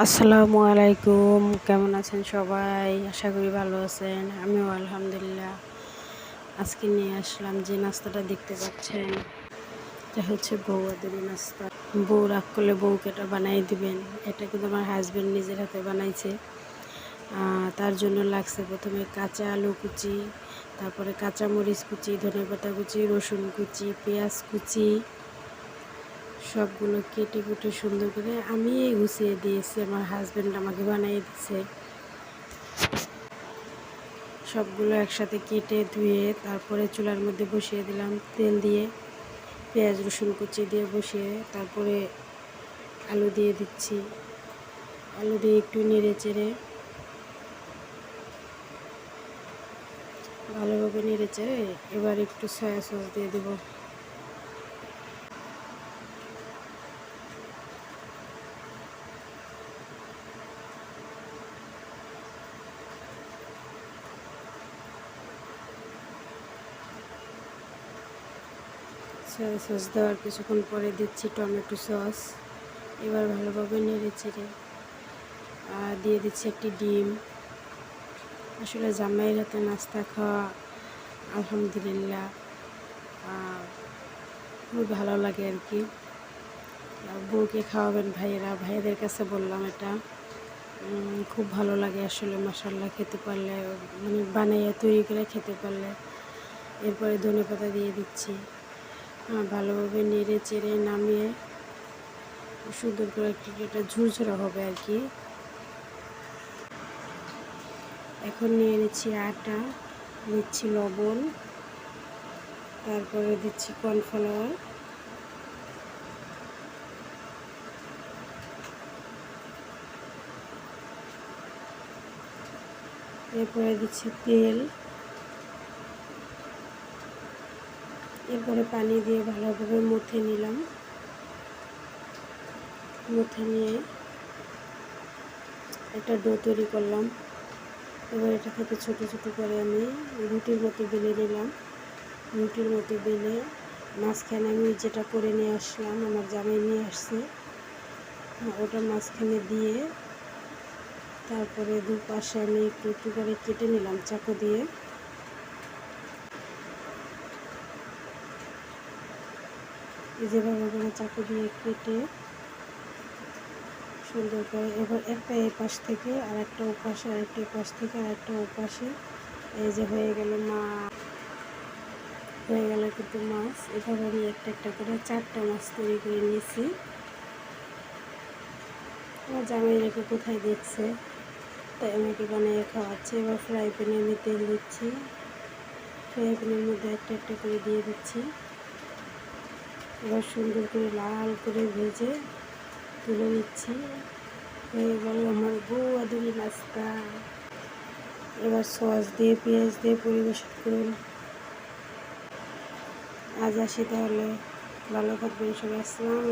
আসসালামু আলাইকুম, কেমন আছেন সবাই? আশা করি ভালো আছেন, আমিও আলহামদুলিল্লাহ। আজকে নিয়ে আসলাম যে নাস্তাটা দেখতে পাচ্ছেন, এটা হচ্ছে বউ বৌয়াদের নাস্তা। বউ রাগ করলে বউকে এটা বানাই দিবেন, এটা কিন্তু আমার হাজব্যান্ড নিজের হাতে বানাইছে। তার জন্য লাগছে প্রথমে কাঁচা আলু কুচি, তারপরে কাঁচা মরিচ কুচি ধনে পাতা কুচি, রসুন কুচি, পেঁয়াজ কুচি সবগুলো কেটে কুটে সুন্দর করে আমি গুছিয়ে দিয়েছি, আমার হাজব্যান্ড আমাকে বানিয়ে দিচ্ছে সবগুলো একসাথে কেটে ধুয়ে তারপরে চুলার মধ্যে বসিয়ে দিলাম তেল দিয়ে, পেঁয়াজ রসুন কুচি দিয়ে বসিয়ে তারপরে আলু দিয়ে দিচ্ছি। আলু দিয়ে একটু নেড়ে চেড়ে ভালোভাবে নেড়ে চেড়ে এবার একটু সয়া সস দিয়ে দেবো। সয়া সস দেওয়ার কিছুক্ষণ পরে দিচ্ছি টমেটো সস এবার ভালোভাবে নেড়ে চেড়ে, আর দিয়ে দিচ্ছি একটি ডিম। আসলে জামাইয়ের হাতে নাস্তা খাওয়া আলহামদুলিল্লাহ খুব ভালো লাগে আর কি। বউকে খাওয়াবেন ভাইয়েরা ভাইয়েদের কাছে বললাম এটা। খুব ভালো লাগে আসলে মশাল্লা খেতে পারলে মানে বানাইয়া তৈরি করে খেতে পারলে। এরপরে ধনে পাতা দিয়ে দিচ্ছি। ভালোভাবে নেড়ে চেড়ে নামিয়ে সুন্দর করে একটু এটা ঝুরঝুরা হবে আর কি। এখন নিয়ে নিচ্ছি আটা, নিচ্ছি লবণ, তারপরে দিচ্ছি কর্নফ্লাওয়ার। এরপরে দিচ্ছি তেল। এরপরে পানি দিয়ে ভালোভাবে মুথে নিলাম। মুথে নিয়ে একটা ডো তৈরি করলাম। এবার এটা থেকে ছোটো ছোটো করে আমি রুটির মতো বেলে নিলাম। রুটির মতো বেলে মাঝখানে আমি যেটা করে নিয়ে আসলাম, আমার জামাই নিয়ে আসছে। ওটা মাঝখানে দিয়ে তারপরে দুপাশে আমি একটু একটু করে কেটে নিলাম চাকু দিয়ে। যেভাবে করে চাকু দিয়ে কেটে সুন্দর করে এবার একটা এই পাশ থেকে আর একটা ওপাশে আর একটা পাশ থেকে আর একটা ওপাশে এই যে হয়ে গেল মা। হয়ে গেল কিন্তু মাছ। এভাবে আমি একটা একটা করে চারটা মাছ তৈরি করে নিয়েছি। আমার জামাই রেখে কোথায় দেখছে? তাই আমাকে বানিয়ে খাওয়াচ্ছে। এবার ফ্রাই প্যানে আমি তেল দিচ্ছি। ফ্রাই প্যানের মধ্যে একটা একটা করে দিয়ে দিচ্ছি। এবার সুন্দর করে লাল করে ভেজে তুলে নিচ্ছি। হয়ে গেল আমার বউ আদুরি নাস্তা। এবার সস দিয়ে, পেঁয়াজ দিয়ে পরিবেশন করুন। আজ আসি তাহলে। ভালো থাকবেন সবাই। আসসালাম